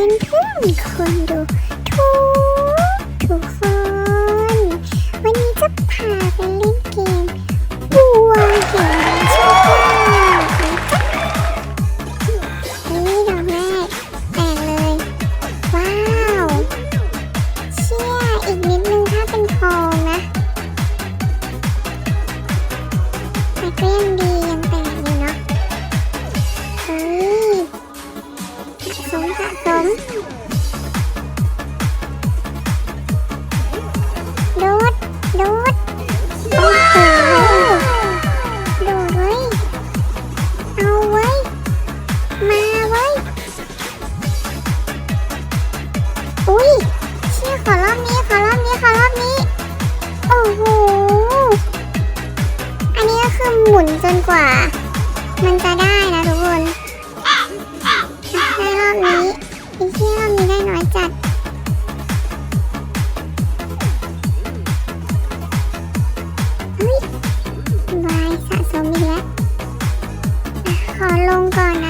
and two Cradle. Tommy. ลงก่อนนะ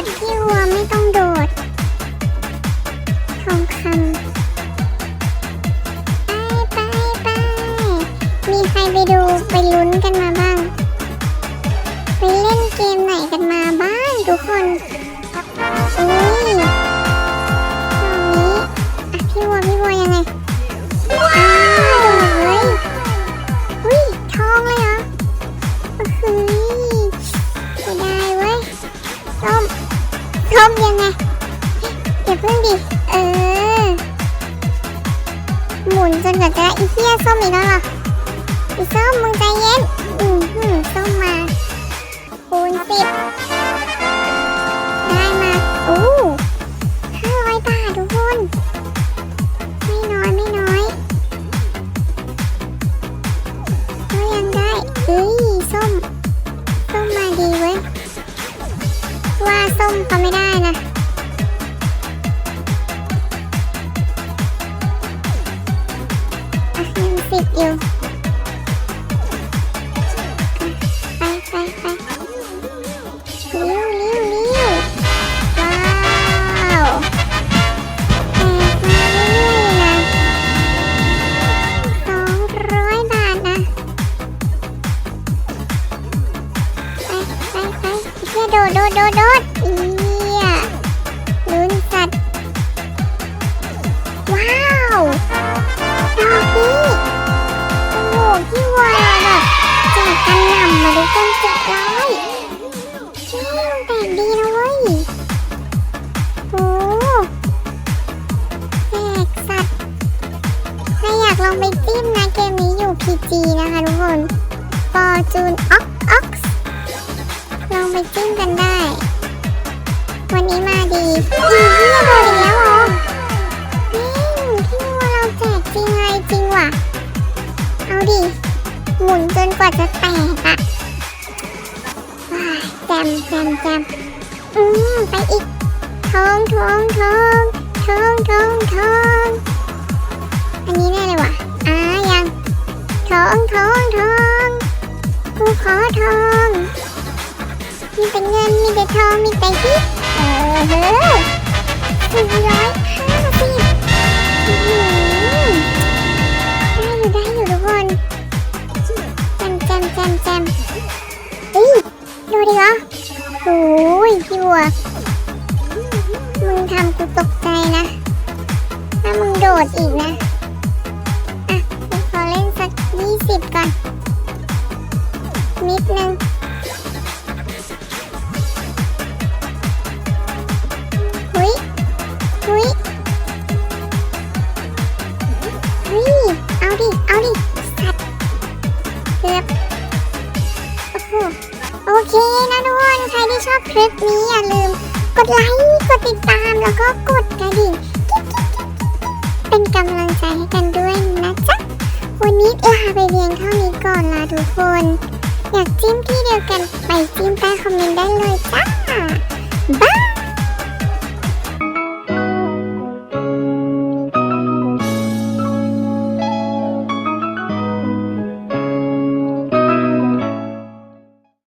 แไงอย่าเพิ่งดิ เออ หมุนจนกว่าจะอีเหี้ยส้มอีกแล้วเหรออีส้มมึงใจเย็น อืมหืมส้มมา อะยังสิบอยู่ไปไปไปเลี้ยวเลี้ยวเลี้ยวว้าวแตกมาเรื่อยๆนะสองร้อยบาทนะไปไปไปเฮียโดดโดดโดด โอ้โหพี่วาแบบแจกกันหนำมาดูกันเจ็ดร้อยชี่ยแต่งดีนะเว้ยโอ้แจกสัตว์ถ้าอยากลองไปจิ้มนะเกมนี้อยู่ PG นะคะทุกคน Fortune Ox Ox ลองไปจิ้มกันได้ วันนี้มาดีอีพี่โดนอีกแล้วเหรอนี่พี่ว่าเราแจกจริงอะไรจริงว่ะ ดิ หมุนจนกว่าจะแตกอะว้ายแจมแจมแจมอืมไปอีกทองทองทองทองทองทองอันนี้แน่เลยว่ะอ่ายังทองทองทองกูขอทองมีแต่เงินมีแต่ทองมีแต่ฮิตเออเฮ้อสี่ร้อยห้า ว มึงทำกูตกใจนะ ถ้ามึงโดดอีกนะ อะกูขอเล่นสักยี่สิบก่อน นิดนึง โอเคนะทุกคนใครที่ชอบคลิปนี้อย่าลืม กดไลค์กดติดตามแล้วก็กดกระดิ่งเป็นกำลังใจให้กันด้วยนะจ๊ะวันนี้ลาไปเพียงเท่านี้ก่อนลาทุกคน อยากจิ้มที่เดียวกันไปจิ้มใต้คอมเมนต์ได้เลยจ้า บาย